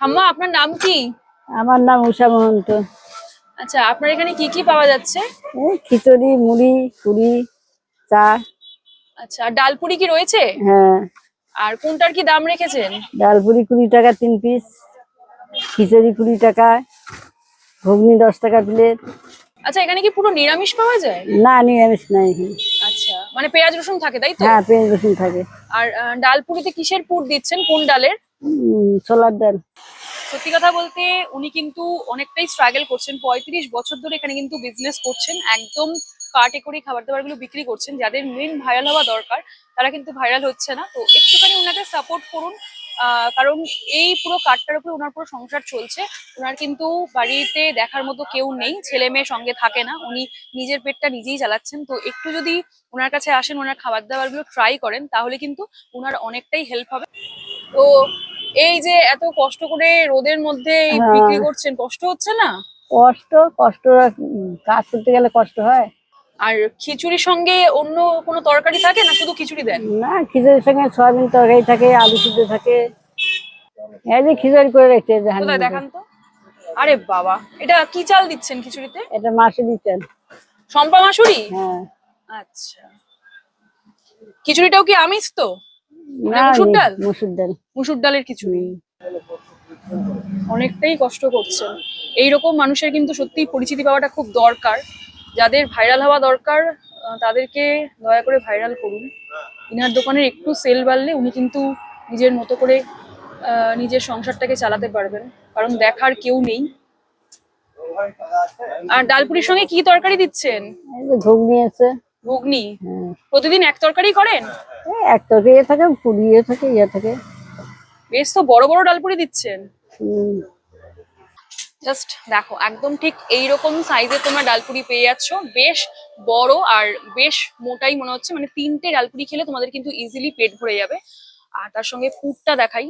ঠাম্মা আপনার নাম কি? আমার নাম উষা মহন্ত। আচ্ছা আপনার এখানে কি কি পাওয়া যাচ্ছে? খিচুড়ি মুড়ি পুরি চা। আচ্ছা আর ডালপুরি কি রয়েছে? হ্যাঁ। আর কোনটার কি দাম রেখেছেন? ডাল পুরি কুড়ি টাকা তিন পিস খিচুড়ি কুড়ি টাকা ঘুগনি দশ টাকা প্লেট। আচ্ছা এখানে কি পুরো নিরামিষ পাওয়া যায়? না নিরামিষ নাই আচ্ছা মানে পেঁয়াজ রসুন থাকে তাই তো? হ্যাঁ পেঁয়াজ রসুন থাকে। আর আহ, ডালপুরিতে কিসের পুর দিচ্ছেন? কোন ডালের? উম, ছোলার সত্যি কথা বলতে উনি কিন্তু অনেকটাই স্ট্রাগল করছেন। পঁয়ত্রিশ বছর ধরে এখানে কিন্তু বিজনেস করছেন একদম কাটে করে খাবার দাবারগুলো বিক্রি করছেন। যাদের মেন ভাইরাল হওয়া দরকার তারা কিন্তু ভাইরাল হচ্ছে না। তো একটুখানি ওনাকে সাপোর্ট করুন কারণ এই পুরো কার্ডটার উপরে ওনার পুরো সংসার চলছে। ওনার কিন্তু বাড়িতে দেখার মতো কেউ নেই ছেলে মেয়ে সঙ্গে থাকে না। উনি নিজের পেটটা নিজেই চালাচ্ছেন। তো একটু যদি ওনার কাছে আসেন ওনার খাবার দাবারগুলো ট্রাই করেন তাহলে কিন্তু ওনার অনেকটাই হেল্প হবে। তো এই যে এত কষ্ট করে রোদের মধ্যে হ্যাঁ। বিক্রি করছেন কষ্ট হচ্ছে না? কষ্ট কষ্ট কাজ করতে গেলে কষ্ট হয়। আর খিচুড়ির সঙ্গে অন্য কোনো তরকারি থাকে না শুধু খিচুড়ি দেন? না খিচুড়ির সঙ্গে সয়াবিন তরকারি থাকে আলু সিদ্ধ থাকে। এই যে খিচুড়ি করে রেখেছে। দেখান তো? আরে বাবা এটা কি চাল দিচ্ছেন খিচুড়িতে? এটা মাসে দিচ্ছেন সম্পা মাসুরি? হ্যাঁ। আচ্ছা। খিচুড়িটাও কি আমিষ তো? না মুসুর ডাল? মুসুর ডাল। মুসুর ডালের খিচুড়ি অনেকটাই কষ্ট করছেন। এইরকম মানুষের কিন্তু সত্যি পরিচিতি পাওয়াটা খুব দরকার। যাদের ভাইরাল হওয়া দরকার তাদেরকে দয়া করে ভাইরাল করুন। ইনার দোকানের একটু সেল বাড়লে উনি কিন্তু নিজের মতো করে নিজের সংসারটাকে চালাতে পারবেন। কারণ দেখার কেউ নেই। আর ডালপুরির সঙ্গে কি তরকারি দিচ্ছেন? ঘুগনি আছে। ঘুগনি? হ্যাঁ। প্রতিদিন এক তরকারি করেন? এক তরকারি থাকে পুরি ইয়ে থাকে ইয়ে থাকে। বেশ তো বড় বড় ডালপুরি দিচ্ছেন। জাস্ট দেখো একদম ঠিক এইরকম সাইজের তোমরা ডালপুরি পেয়ে যাচ্ছ। বেশ বড় আর বেশ মোটাই মনে হচ্ছে। মানে তিনটে ডালপুরি খেলে তোমাদের কিন্তু ইজিলি পেট ভরে যাবে। আর তার সঙ্গে পুরটা দেখাই।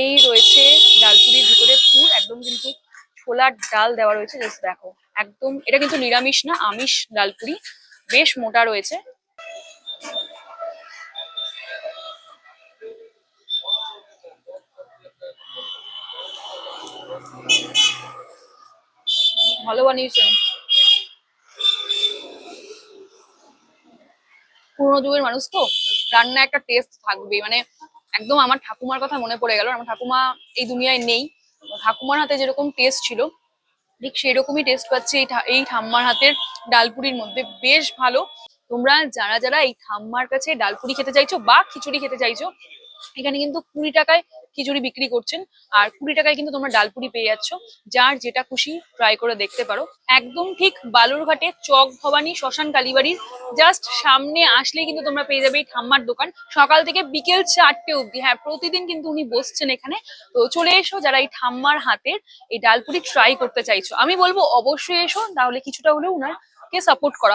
এই রয়েছে ডালপুরির ভিতরে পুর। একদম কিন্তু ছোলার ডাল দেওয়া রয়েছে। জাস্ট দেখো একদম এটা কিন্তু নিরামিষ না আমিষ ডালপুরি। বেশ মোটা রয়েছে। ভালো বানিয়েছেন। পুরোনো যুগের মানুষ তো রান্না একটা টেস্ট থাকবে মানে একদম আমার ঠাকুমার কথা মনে পড়ে গেল। আমার ঠাকুমা এই দুনিয়ায় নেই। ঠাকুমার হাতে যেরকম টেস্ট ছিল, ঠিক সেরকমই টেস্ট পাচ্ছি এই এই ঠাম্মার হাতের ডালপুরির মধ্যে। বেশ ভালো। তোমরা যারা যারা এই ঠাম্মার কাছে ডালপুরি খেতে চাইছো বা খিচুড়ি খেতে চাইছো, এখানে কিন্তু কুড়ি টাকায় খিচুড়ি বিক্রি করছেন। আর কুড়ি টাকায় কিন্তু তোমরা ডালপুরি পেয়ে যাচ্ছ। যার যেটা খুশি ট্রাই করে দেখতে পারো। একদম ঠিক বালুরঘাটে চক ভবানী শ্মশান কালীবাড়ির জাস্ট সামনে আসলেই কিন্তু তোমরা পেয়ে যাবে এই ঠাম্মার দোকান। সকাল থেকে বিকেল চারটে অবধি। হ্যাঁ প্রতিদিন কিন্তু উনি বসছেন এখানে। তো চলে এসো যারা এই ঠাম্মার হাতের এই ডালপুরি ট্রাই করতে চাইছো। আমি বলব অবশ্যই এসো, তাহলে কিছুটা হলেও উনার কে সাপোর্ট করা